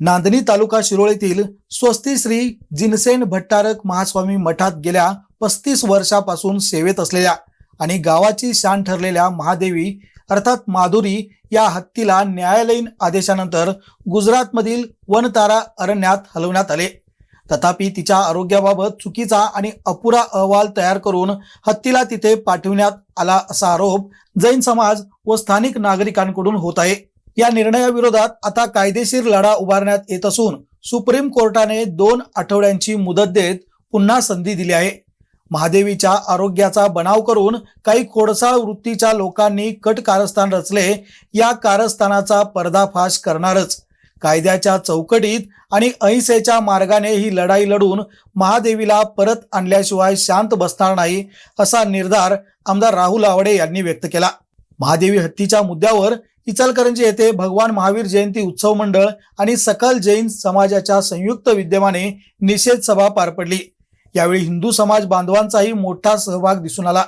नांदणी तालुका शिरोळीतील स्वस्ती श्री जिनसेन भट्टारक महास्वामी मठात गेल्या पस्तीस वर्षापासून सेवेत असलेल्या आणि गावाची शान ठरलेल्या महादेवी अर्थात माधुरी या हत्तीला न्यायालयीन आदेशानंतर गुजरातमधील वनतारा अरण्यात हलवण्यात आले. तथापि तिच्या आरोग्याबाबत चुकीचा आणि अपुरा अहवाल तयार करून हत्तीला तिथे पाठविण्यात आला असा आरोप जैन समाज व स्थानिक नागरिकांकडून होत आहे. या निर्णयाविरोधात आता कायदेशीर लढा उभारण्यात येत असून सुप्रीम कोर्टाने दोन आठवड्यांची मुदत देत पुन्हा संधी दिली आहे. महादेवीच्या आरोग्याचा बनाव करून काही खोडसाळ वृत्तीच्या लोकांनी कट कारस्थान रचले या कारस्थानाचा पर्दाफाश करणारच. कायद्याच्या चौकटीत आणि अहिंसेच्या मार्गाने ही लढाई लढून महादेवीला परत आणल्याशिवाय शांत बसणार नाही असा निर्धार आमदार राहुल आवडे यांनी व्यक्त केला. महादेवी हत्तीच्या मुद्द्यावर इचलकरंजी येथे भगवान महावीर जयंती उत्सव मंडळ आणि सकल जैन समाजाच्या संयुक्त विद्यमाने निषेध सभा पार पडली. यावेळी हिंदू समाज बांधवांचाही मोठा सहभाग दिसून आला.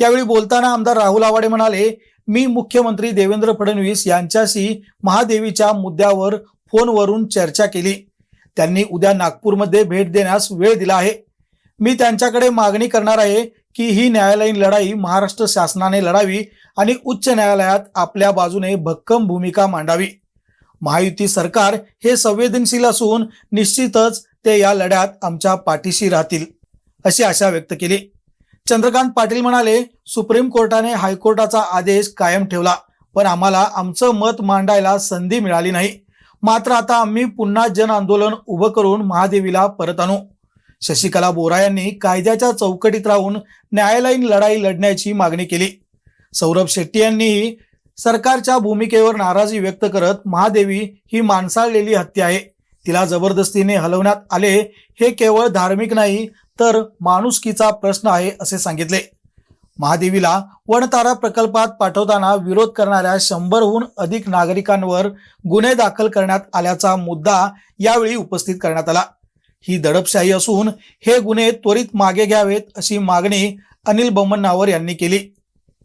यावेळी बोलताना आमदार राहुल आवाडे म्हणाले मी मुख्यमंत्री देवेंद्र फडणवीस यांच्याशी महादेवीच्या मुद्द्यावर फोनवरून चर्चा केली. त्यांनी उद्या नागपूरमध्ये भेट देण्यास वेळ दिला आहे. मी त्यांच्याकडे मागणी करणार आहे की ही न्यायालयीन लढाई महाराष्ट्र शासनाने लढावी आणि उच्च न्यायालयात आपल्या बाजूने भक्कम भूमिका मांडावी. महायुती सरकार हे संवेदनशील असून निश्चितच ते या लढ्यात आमच्या पाठीशी राहतील अशी आशा व्यक्त केली. चंद्रकांत पाटील म्हणाले सुप्रीम कोर्टाने हायकोर्टाचा आदेश कायम ठेवला पण आम्हाला आमचं मत मांडायला संधी मिळाली नाही. मात्र आता आम्ही पुन्हा जन आंदोलन उभं करून महादेवीला परत आणू. शशिकला बोरा यांनी कायद्याच्या चौकटीत राहून न्यायालयीन लढाई लढण्याची मागणी केली. सौरभ शेट्टी यांनीही सरकारच्या भूमिकेवर नाराजी व्यक्त करत महादेवी ही माणसाळलेली हत्या आहे. तिला जबरदस्तीने हलवण्यात आले हे केवळ धार्मिक नाही तर माणुसकीचा प्रश्न आहे असे सांगितले. महादेवीला वणतारा प्रकल्पात पाठवताना विरोध करणाऱ्या शंभरहून अधिक नागरिकांवर गुन्हे दाखल करण्यात आल्याचा मुद्दा यावेळी उपस्थित करण्यात आला. ही दडपशाही असून हे गुन्हे त्वरित मागे घ्यावेत अशी मागणी अनिल बमन्नावर यांनी केली.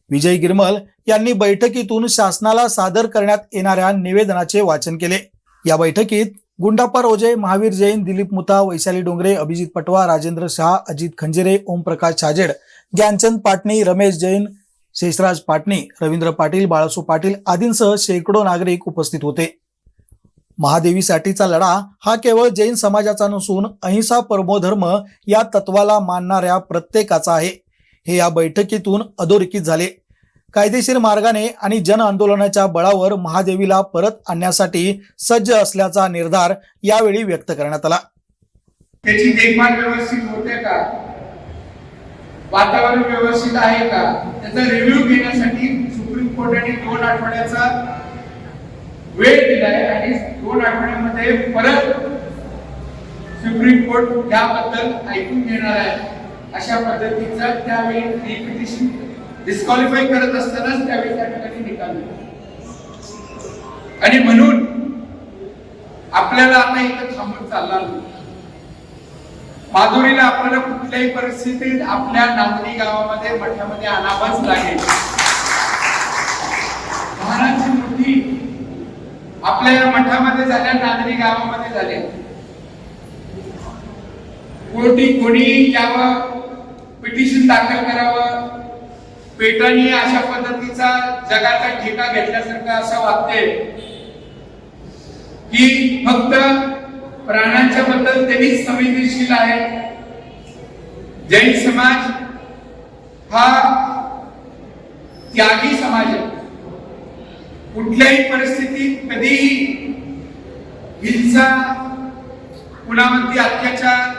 विजय गिरमल यांनी बैठकीतून शासनाला सादर करण्यात येणाऱ्या निवेदनाचे वाचन केले. या बैठकीत गुंडाप्पा रोजे महावीर जैन दिलीप मुता वैशाली डोंगरे अभिजित पटवा राजेंद्र शहा अजित खंजेरे ओमप्रकाश छाजेड ज्ञानचंद पाटणी रमेश जैन शेषराज पाटणी रवींद्र पाटील बाळासू पाटील आदींसह शेकडो नागरिक उपस्थित होते. महादेवीसाठीचा लढा हा केवळ जैन समाजाचा नसून अहिंसा परमोधर्म या तत्वाला मानणाऱ्या प्रत्येकाचा आहे. हे या बैठकीतून अधोरेखित झाले. कायदेशीर मार्गाने आणि जन आंदोलनाच्या बळावर महादेवीला परत आणण्यासाठी सज्ज असल्याचा निर्धार यावेळी व्यक्त करण्यात आला. त्याची देखभाल व्यवस्थित होते का? वातावरण व्यवस्थित आहे का? त्याचा रिव्ह्यू घेण्यासाठी सुप्रीम कोर्टाने दोन आठवड्याचा वेळ दिलाय आणि दोन आठवड्यामध्ये परत सुप्रीम कोर्ट याबद्दल ऐकून घेणार आहे. अशा पद्धतीचा त्यावेळी रिपिटिशन डिस्क्वालिफाय करत असतानाच त्यावेळी त्या ठिकाणी निकाल आणि म्हणून आपल्याला आता इथं थांबून चालणार माधुरीला आपल्याला कुठल्याही परिस्थितीत आपल्या नांदणी गावामध्ये मठामध्ये आणावाच लागेल. आपल्या या मठामध्ये झाल्या नागरी गावामध्ये झाल्या. कोणी कोणी यावं पिटिशन दाखल करावं पेटाने अशा पद्धतीचा जगाचा ठेका घेतल्यासारखं असं वाटते की फक्त प्राण्यांच्या बद्दल त्यांनीच संवेदनशील आहे. जैन समाज हा त्यागी समाज आहे. कुठल्याही परिस्थितीत कधीही हिंसा कुणावरती अत्याचार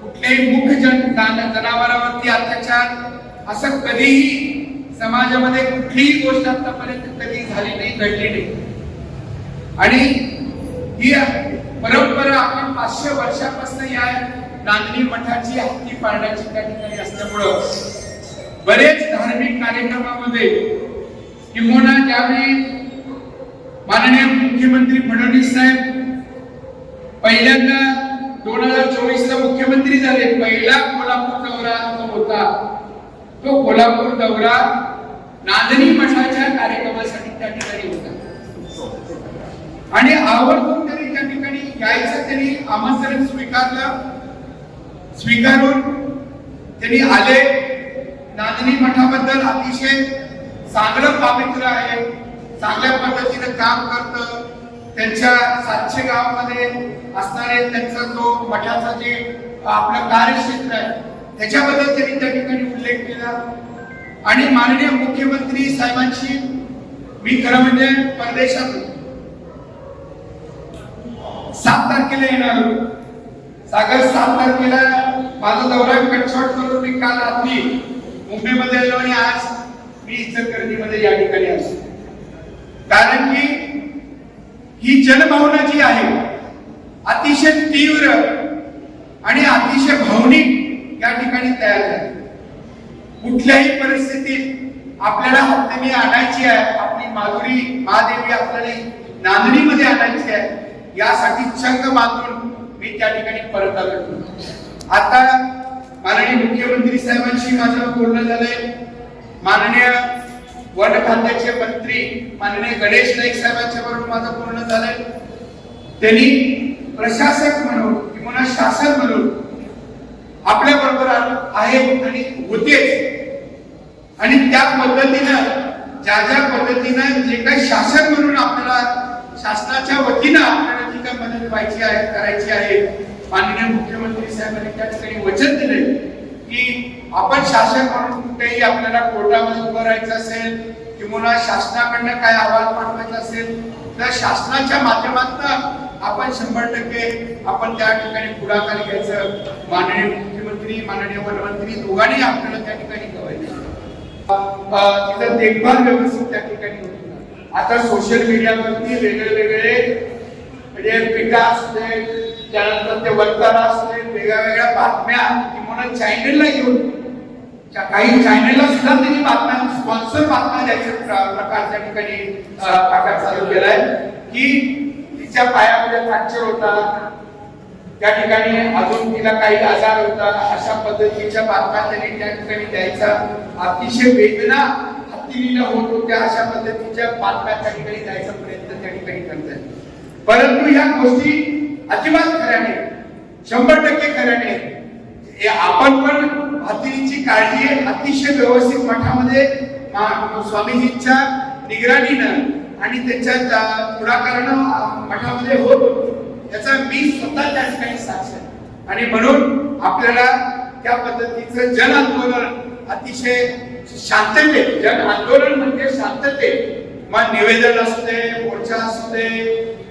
कुठल्याही मुख जन जनावरावरती अत्याचार असं कधीही समाजामध्ये कुठलीही गोष्ट आतापर्यंत कधी झाली नाही घडली नाही. आणि ही परंपरा आपण पाचशे वर्षापासून या नांदणी मठाची हत्ती पाळण्याची त्या ठिकाणी असल्यामुळं बरेच धार्मिक कार्यक्रमामध्ये किंवा ज्यावेळी माननीय मुख्यमंत्री फडणवीस साहेब पहिल्यांदा दोन हजार चोवीस ला मुख्यमंत्री झाले. पहिला कोल्हापूर दौरा जो होता. तो कोल्हापूर दौरा नांदणी मठाच्या कार्यक्रमासाठी त्या ठिकाणी होता. आणि आवर्जून त्यांनी त्या ठिकाणी यायचं त्यांनी आमंत्रण स्वीकारलं. स्वीकारून त्यांनी आले. नांदणी मठाबद्दल अतिशय चांगलं पावित्र्य आहे. चांगल्या पद्धतीने काम करतं. त्यांच्या सातशे गावामध्ये असणारे त्यांचा जो मठाचा जे आपलं कार्यक्षेत्र आहे त्याच्याबद्दल त्यांनी त्या ठिकाणी उल्लेख केला. आणि माननीय मुख्यमंत्री साहेबांशी मी खरं म्हणजे परदेशात सात तारखेला येणार सागर सात तारखेला माझा दौरा कटशॉट करून मी काल रात्री मुंबईमध्ये आलो आणि आज मी इचलकरंजीमध्ये या ठिकाणी असतो कारण की ही जनभावना जी आहे अतिशय तीव्र आणि अतिशय भावनिक या ठिकाणी तयार झाली. कुठल्याही परिस्थितीत आपल्याला हत्तीने आणायची आहे आपली माधुरी महादेवी आपल्याला नांदणीमध्ये आणायची आहे यासाठी चंग बांधून मी त्या ठिकाणी परत आलो. आता माननीय मुख्यमंत्री साहेबांशी माझं बोलणं झालंय. माननीय वन खात्याचे मंत्री माननीय गणेश नाईक साहेबांच्या बरोबर माझं पूर्ण झालंय. त्यांनी प्रशासक म्हणून किंवा शासन म्हणून आपल्या बरोबर आहे आणि होतेच. आणि त्या पद्धतीनं ज्या ज्या पद्धतीनं जे काही शासन म्हणून आपल्याला शासनाच्या वतीनं आपल्याला जी काही मदत व्हायची आहे करायची आहे माननीय मुख्यमंत्री साहेबांनी त्या ठिकाणी वचन दिले की आपण शासन म्हणून कुठेही आपल्याला कोर्टामध्ये उभं राहायचं असेल किंवा शासनाकडनं काय अहवाल पाठवायचा असेल तर शासनाच्या माध्यमातून आपण शंभर टक्के आपण त्या ठिकाणी पुढाकार घ्यायचं. माननीय मुख्यमंत्री माननीय वनमंत्री दोघांनी आपल्याला त्या ठिकाणी कवायचं तिथं देखभाल व्यवस्थित त्या ठिकाणी होती. आता सोशल मीडियावरती वेगळे वेगळे म्हणजे पिका असते त्यानंतर ते वर्तारा असते वेगळ्या वेगळ्या बातम्या किंवा चॅनलला घेऊन काही चॅनेलला सुद्धा त्यांनी बातम्या स्पॉन्सर बातम्या द्यायच्या प्रकारच्या प्रकार त्या ठिकाणी प्रकार चालू केलाय. की तिच्या पायामध्ये फ्रॅक्चर होता. त्या ठिकाणी अजून तिला काही आजार होता. अशा पद्धतीच्या बातम्या त्यांनी त्या ठिकाणी द्यायचा. अतिशय वेदना हत्तीला होत होत्या. अशा पद्धतीच्या बातम्या त्या ठिकाणी द्यायचा प्रयत्न त्या ठिकाणी करतात परंतु ह्या गोष्टी अजिबात खऱ्या नाही शंभर टक्के खऱ्या नाही हे आपण पण अतिची काळजी अतिशय व्यवस्थित मठामध्ये स्वामीजींच्या निगराणीनं आणि त्यांच्या पुढाकारानं मठामध्ये होत त्याचा मी स्वतः त्या ठिकाणी साक्ष आणि म्हणून आपल्याला त्या पद्धतीचं जन आंदोलन अतिशय शांततेत जन आंदोलन म्हणजे शांततेत. मग निवेदन असते मोर्चा दे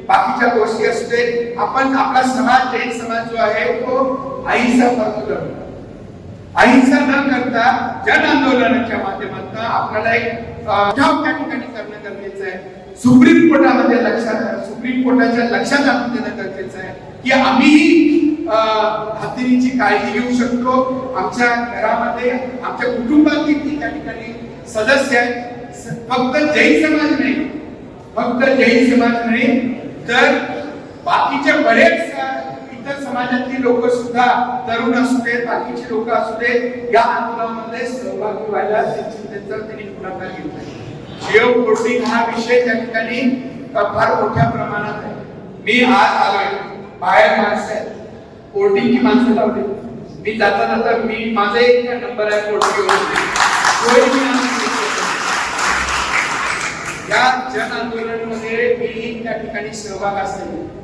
बाकीच्या गोष्टी असू दे आपण आपला समाज जैन समाज जो आहे तो आईचा करतो अहिंसा न करता जन आंदोलनाच्या माध्यमातून आपल्याला एक अ, त्या ठिकाणी करणं गरजेचं आहे. सुप्रीम कोर्टामध्ये लक्षात सुप्रीम कोर्टाच्या लक्षात आणून देणं गरजेचं आहे की आम्हीही अ, हत्तीची काळजी घेऊ शकतो. आमच्या घरामध्ये आमच्या कुटुंबातील त्या ठिकाणी सदस्य आहेत. फक्त जैन समाज नाही. फक्त जैन समाज नाही तर बाकीचे बरेच समाजातली लोक सुद्धा तरुण असू देत बाकीची लोक असू देत या आंदोलनामध्ये सहभागी व्हायला त्यांचा त्यांनी पुढाकार घेतला. जिओ कोडिंग हा विषय त्या ठिकाणी फार मोठ्या प्रमाणात आहे. मी आज आलोय. बाहेर माणसं आहेत. कोर्टिंगची माणसं लावली. मी जाता जाता मी माझा एक नंबर आहे कोर्टिंग या जन आंदोलनमध्ये मी त्या ठिकाणी सहभाग असेल.